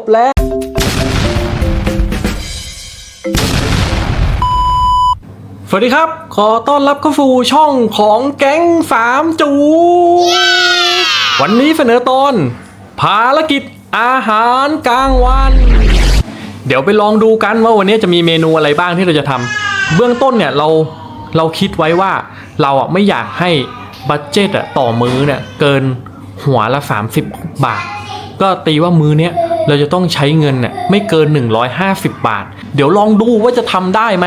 บแล้ว สวัสดีครับ ขอต้อนรับเข้าสู่ช่องของแก๊งสามจู วันนี้เสนอตอน ภารกิจอาหารกลางวัน เดี๋ยวไปลองดูกันว่าวันนี้จะมีเมนูอะไรบ้างที่เราจะทำเบื้องต้นเนี่ยเราเราคิดไว้ว่าเราอะไม่อยากให้บัตเจตอะต่อมื้อเนี่ยเกินหัวละ 30 บาท ก็ตีว่ามื้อเนี้ย เราจะต้องใช้เงินเนี่ยไม่เกิน 150 บาท เดี๋ยวลองดูว่าจะทำได้ไหม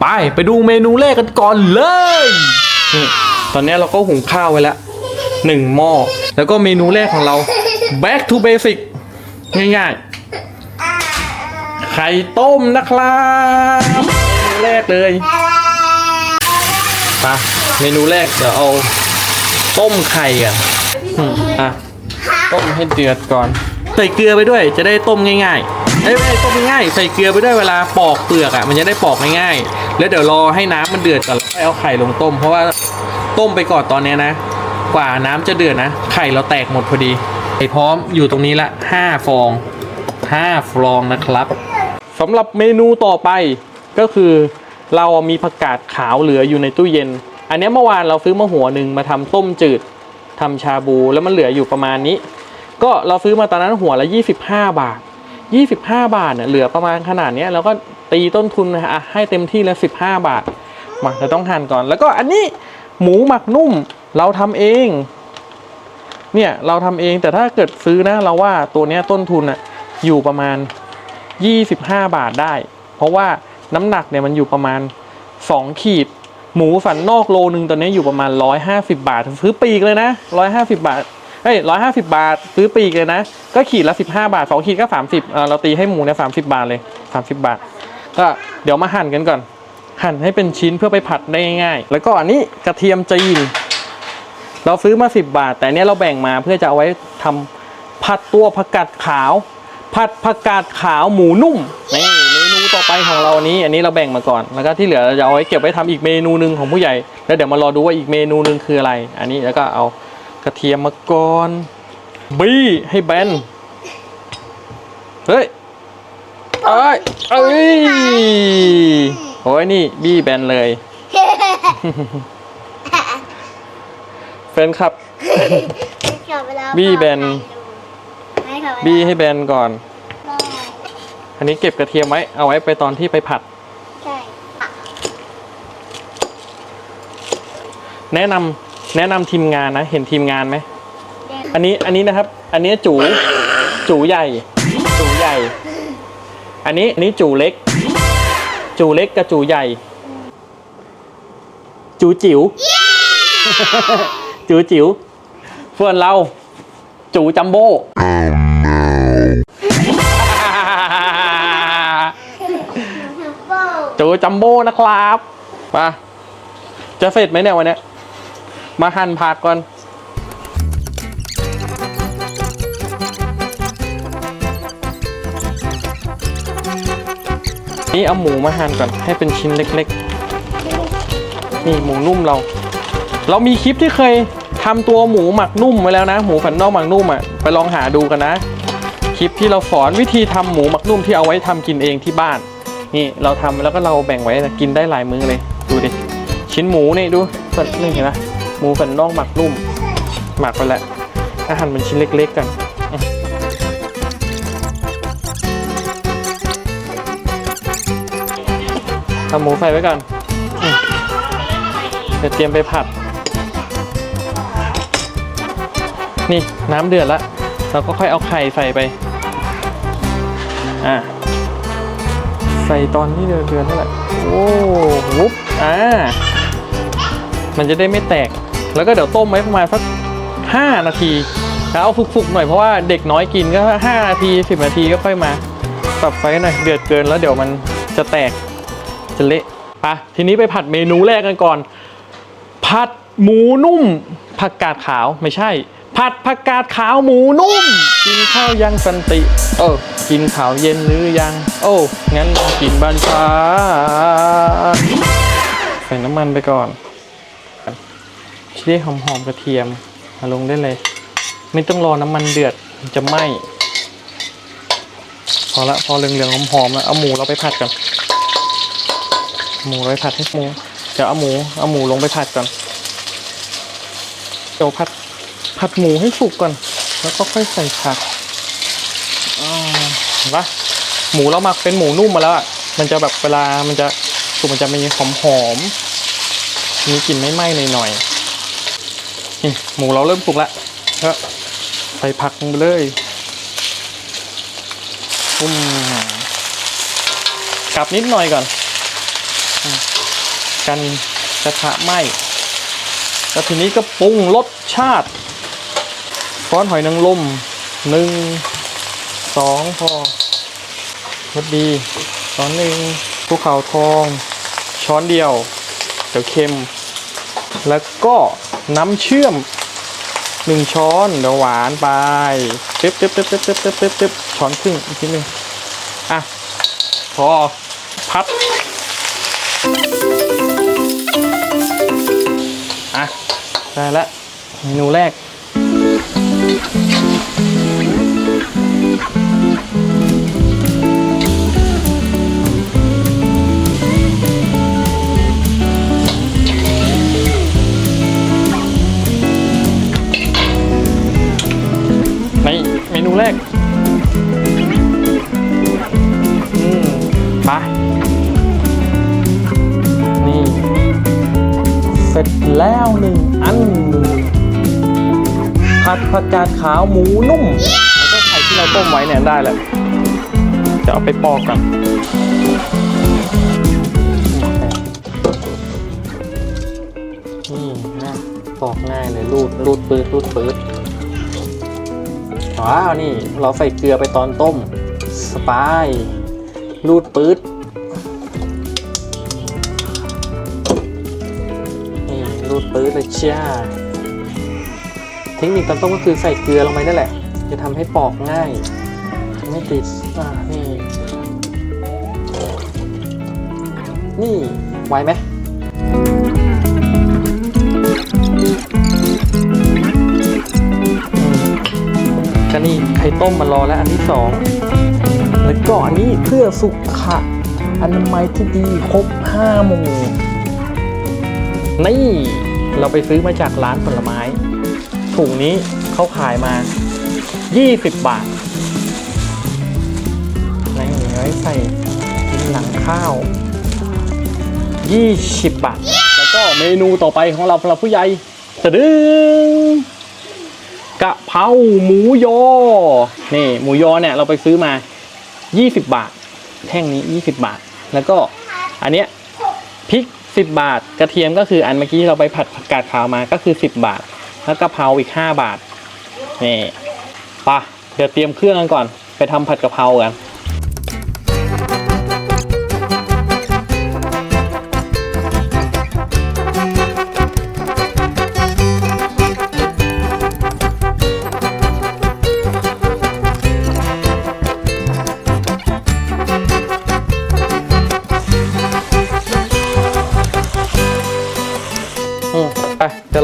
ไปไปดูเมนูแรกกันก่อนเลย ตอนนี้เราก็หุงข้าวไว้แล้วหนึ่งหม้อ แล้วก็เมนูแรกของเรา back to basic ง่ายๆ ไข่ต้มนะครับเมนูแรกเลยไปเมนูแรกเดี๋ยวเอาต้มไข่อืมอะ ต้มให้เดือดก่อน ใส่เกลือไปด้วยจะได้ต้มง่ายๆเอ้ไม่ใช่ต้มง่ายใส่เกลือไปด้วยเวลาปอกเปลือกอะมันจะได้ปอกง่ายๆแล้วเดี๋ยวรอให้น้ำมันเดือดก่อนแล้วค่อยเอาไข่ลงต้ม เพราะว่าต้มไปก่อนตอนเนี้ยนะ กว่าน้ำจะเดือดนะ ไข่เราแตกหมดพอดีไข่พร้อมอยู่ตรงนี้ละห้าฟองห้าฟองนะครับสำหรับเมนูต่อไปก็คือเรามีผักกาดขาวเหลืออยู่ในตู้เย็น อันนี้เมื่อวานเราซื้อมาหัวหนึ่งมาทำต้มจืดทำชาบูแล้วมันเหลืออยู่ประมาณนี้ ก็เราซื้อมาตอนนั้นหัวละ 25 บาท 25 บาทเนี่ยเหลือประมาณขนาดนี้เราก็ตีต้นทุนนะฮะให้เต็มที่แล้ว15 บาทมาเราต้องหั่นก่อน แล้วก็อันนี้หมูหมักนุ่มเราทำเอง เนี่ยเราทำเองแต่ถ้าเกิดซื้อนะ เราว่าตัวนี้ต้นทุนอะอยู่ประมาณ 25 บาทได้ เพราะว่าน้ำหนักเนี่ยมันอยู่ประมาณ 2 ขีด หมูสันนอกโลนึงตอนนี้อยู่ประมาณ 150 บาทซื้อปีกเลยนะ 150 บาท เฮ้ย150บบาท ซื้อปีกเลยนะ ก็ขีดละ15บห้าบาท2ขีดก็30เอ่อเราตีให้หมูเนี่ย30บาทเลย30บบาท ก็เดี๋ยวมาหั่นกันก่อน หั่นให้เป็นชิ้นเพื่อไปผัดได้ง่ายๆแล้วก็อันนี้กระเทียมจีน เราซื้อมา10บาท แต่เนี้ยเราแบ่งมาเพื่อจะเอาไว้ทำผัดตัวผักกาดขาว ผัดผักกาดขาวหมูนุ่มนี่เมนูต่อไปของเรานี้ อันนี้เราแบ่งมาก่อน แล้วก็ที่เหลือเราจะเอาไว้เก็บไว้ทำอีกเมนูหนึ่งของผู้ใหญ่ แล้วเดี๋ยวมารอดูว่าอีกเมนูหนึ่งคืออะไร อันนี้แล้วก็เอา ระเทียมมาก่อน บี้ให้แบน เฮ้ยเอ้ยเอ้ยโอ้ยนี่บี้แบนเลยแฟนคลับ บี้แบน บี้ให้แบนก่อน อันนี้เก็บกระเทียมไว้ เอาไว้ไปตอนที่ไปผัดใช่แนะนำ แนะนำทีมงานนะ เห็นทีมงานไหม อันนี้อันนี้นะครับ อันนี้จูจูใหญ่ จูใหญ่ อันนี้อันนี้จูเล็ก จูเล็กกับจูใหญ่ จูจิ๋ว จูจิ๋วส่วนเราจูจัมโบ้ จูจัมโบ้นะครับมาจะเสร็จไหมเนี่ยวันเนี้ย มาหั่นผักก่อน นี่เอาหมูมาหั่นก่อนให้เป็นชิ้นเล็กๆ นี่หมูนุ่มเรา เรามีคลิปที่เคยทำตัวหมูหมักนุ่มไว้แล้วนะ หมูฝันนอกหมักนุ่มอะไปลองหาดูกันนะ คลิปที่เราสอนวิธีทำหมูหมักนุ่มที่เอาไว้ทำกินเองที่บ้าน นี่เราทำแล้วก็เราแบ่งไว้นะกินได้หลายมื้อเลย ดูดิ ชิ้นหมูนี่ดูสันนี่เห็นไหม หมูสันนอกหมักนุ่ม หมักไปแล้วอาหั่นเป็นชิ้นเล็ก ๆกันอืมเอาหมูใส่ไว้ก่อนเดี๋ยวเตรียมไปผัด นี่น้ำเดือดล้วเราก็ค่อยเอาไข่ใส่ไป อะ ใส่ตอนที่เดือดเดือดนั่นแหละ โอ้วุบอ่ามันจะได้ไม่แตก แล้วก็เดี๋ยวต้มไว้ประมาณสักห้านาทีแล้วเอาฟุกๆหน่อยเพราะว่าเด็กน้อยกินก็ห้านาทีสิบนาทีก็ค่อยมาปรับไฟหน่อยเดือดเกินแล้วเดี๋ยวมันจะแตกจะเละปะทีนี้ไปผัดเมนูแรกกันก่อน ผัดหมูนุ่มผักกาดขาวไม่ใช่ ผัดผักกาดขาวหมูนุ่ม กินข้าวยังสันติ เออกินข้าวเย็นหรือยัง โอ้งั้นกินบันชาใส่น้ำมันไปก่อน ชิได้หอมๆกระเทียมมาลงได้เลย ไม่ต้องรอน้ำมันเดือดมันจะไหม้พอละพอเหลืองๆหอมๆแล้วเอาหมูเราไปผัดก่อนหมูเราไปผัดให้หมูเดี๋ยวเอาหมูเอาหมูลงไปผัดก่อนเดี๋ยวผัดผัดหมูให้สุกก่อน แล้วก็ค่อยใส่ผักอ่าเห็นปะหมูเราหมักเป็นหมูนุ่มมาแล้วอะมันจะแบบเวลามันจะสุกมันจะมีหอมหอมๆมีกลิ่นไม่ไหม้หน่อยๆ นี่หมูเราเริ่มสุกแล้วก็ใส่ผักลงไปเลยอืมกลับนิดหน่อยก่อนอืมกันกระทะไหม้แล้วทีนี้ก็ปรุงรสชาติซอสหอยนางรมหนึ่งสองพอรสดีช้อนหนึ่งภูเขาทอง ช้อนเดียวเดี๋ยวเค็ม แล้วก็ น้ำเชื่อมหนึ่งช้อนเดี๋ยวหวานไปเต๊บเต๊บเต๊บเต๊บเต๊บเต๊บเต๊บเต๊บช้อนครึ่งอีกทีหนึ่งอะพอพัดอะได้ละเมนูแรก ร็จแล้วหนึ่งอัน ผัดผักกาดขาวหมูนุ่มแล้วก็ไข่ที่เราต้มไว้เนี่ยได้แล้วจะเอาไปปอกกันนี่นะปอกง่ายเลยรูดรูดปืดรูดปืดว้าวนี่เราใส่เกลือไปตอนต้ม สปายรูดปืด ปืดเลยจ้าเทคนิคตอนต้มก็คือใส่เกลือลงไปนั่นแหละ จะทำให้ปอกง่าย ไม่ติดอ่านี่ นี่ไวไหมก็นี่ไข่ต้มมารอแล้วอันที่สองแล้วก็อันนี้เพื่อสุขะอนามัยที่ดีครบห้าหมู่นี่ เราไปซื้อมาจากร้านผลไม้ ถุงนี้เขาขายมา 20 บาทในไว้ใส่หนังข้าว 20 บาท แล้วก็เมนูต่อไปของเราสำหรับผู้ใหญ่ตะดึงกะเพราหมูยอ นี่ หมูยอเนี่ยเราไปซื้อมา 20 บาท แท่งนี้ 20 บาท แล้วก็อันเนี้ยพริก 10 บาท กระเทียมก็คืออันเมื่อกี้เราไปผัดผักกาดขาวมาก็คือ 10 บาท แล้วกะเพราอีก 5 บาทนี่ปะเดี๋ยวเตรียมเครื่องกันก่อน ไปทำผัดกะเพรากัน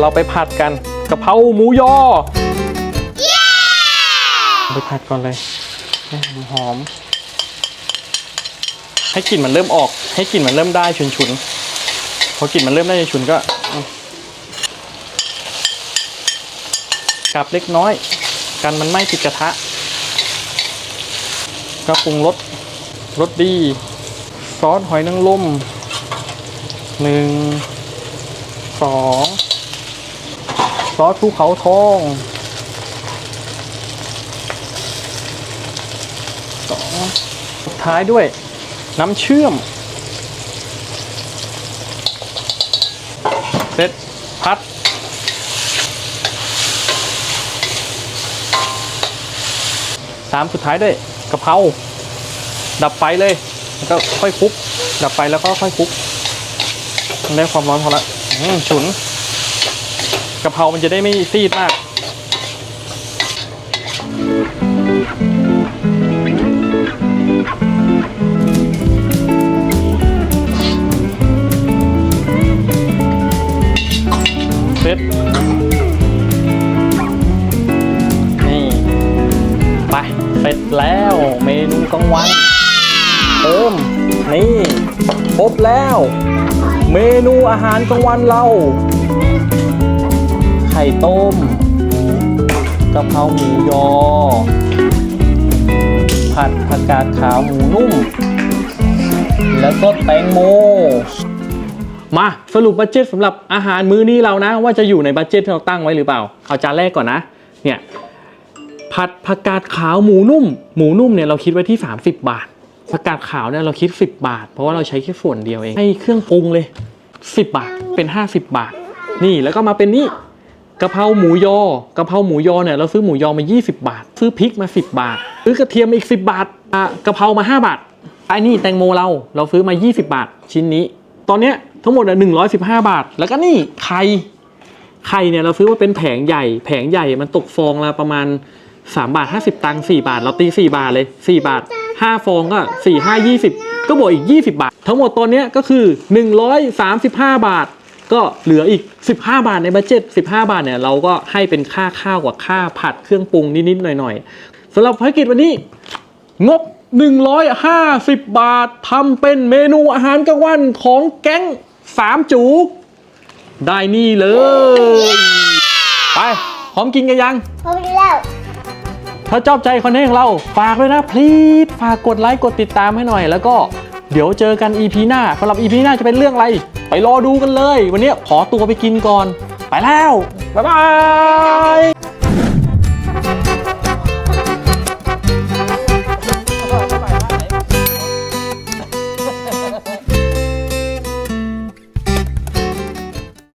เดี๋ยวเราไปผัดกันกะเพราหมูยอไปผัดก่อนเลยให้หอมๆให้กลิ่นมันเริ่มออก ให้กลิ่นมันเริ่มได้ฉุนๆพอกลิ่นมันเริ่มได้ฉุนๆก็อืมกลับเล็กน้อย กันมันไหม้ติดกระทะ ก็ปรุงรสรสดี ซอสหอยนางรมหนึ่งสอง ซอสภูเขาทองสองสุดท้ายด้วยน้ำเชื่อมเสร็จพัด สามสุดท้ายด้วยกะเพราดับไฟเลย แล้วก็ค่อยคลุก ดับไฟแล้วก็ค่อยคลุกได้ความร้อนพอละฉุน กะเพรามันจะได้ไม่ซีดมาก เสร็จ นี่ ไป เสร็จแล้วเมนูกลางวันเติมนี่ ครบแล้ว เมนูอาหารกลางวันเรา ไข่ต้มกะเพราหมูยอ ผัดผักกาดขาวหมูนุ่ม แล้วก็แตงโม มาสรุปบัตเจ็ตสำหรับอาหารมื้อนี้เรานะ ว่าจะอยู่ในบัตเจ็ตที่เราตั้งไว้หรือเปล่า เอาจานแรกก่อนนะ เนี่ยผัดผักกาดขาวหมูนุ่ม หมูนุ่มเนี่ยเราคิดไว้ที่ 30 บาทผักกาดขาวเนี่ยเราคิด 10 บาท เพราะว่าเราใช้แค่ส่วนเดียวเองให้เครื่องปรุงเลย 10 บาทเป็น 50 บาท นี่แล้วก็มาเป็นนี่ กะเพราหมูยอกะเพราหมูยอเนี่ยเราซื้อหมูยอมา 20 บาท ซื้อพริกมา 10 บาท ซื้อกระเทียมมาอีก 10 บาทอะกะเพรามา 5 บาทไอ้นี่แตงโมเราเราซื้อมา 20 บาท ชิ้นนี้ ตอนเนี้ยทั้งหมดอะ115 บาท แล้วก็นี่ไข่ไข่เนี่ยเราซื้อมาเป็นแผงใหญ่ แผงใหญ่มันตกฟองละประมาณ 3 บาท 50 ตังค์4บาท เราตี 4 บาทเลย 4 บาท 5 ฟองก็ 4 5 20 ก็บวกอีก 20 บาท ทั้งหมดตัวเนี้ยก็คือ 135 บาท ก็เหลืออีก 15 บาทในบัตเจ็ต15 บาทเนี่ยเราก็ให้เป็นค่าข้าวกับค่าผัดเครื่องปรุงนิดๆหน่อยๆสำหรับภารกิจวันนี้งบ 150 บาททำเป็นเมนูอาหารกลางวันของแก๊งสามจูกได้นี่เลย ไปพร้อมกินกันยัง พร้อมแล้ว ถ้าชอบใจคอนเทนต์ของเรา ฝากด้วยนะ พลีดฝากกดไลค์ กดติดตามให้หน่อย แล้วก็ เดี๋ยวเจอกัน EP หน้าสำหรับ EP หน้าจะเป็นเรื่องอะไร ไปรอดูกันเลย วันนี้ขอตัวไปกินก่อน ไปแล้ว บ๊ายบาย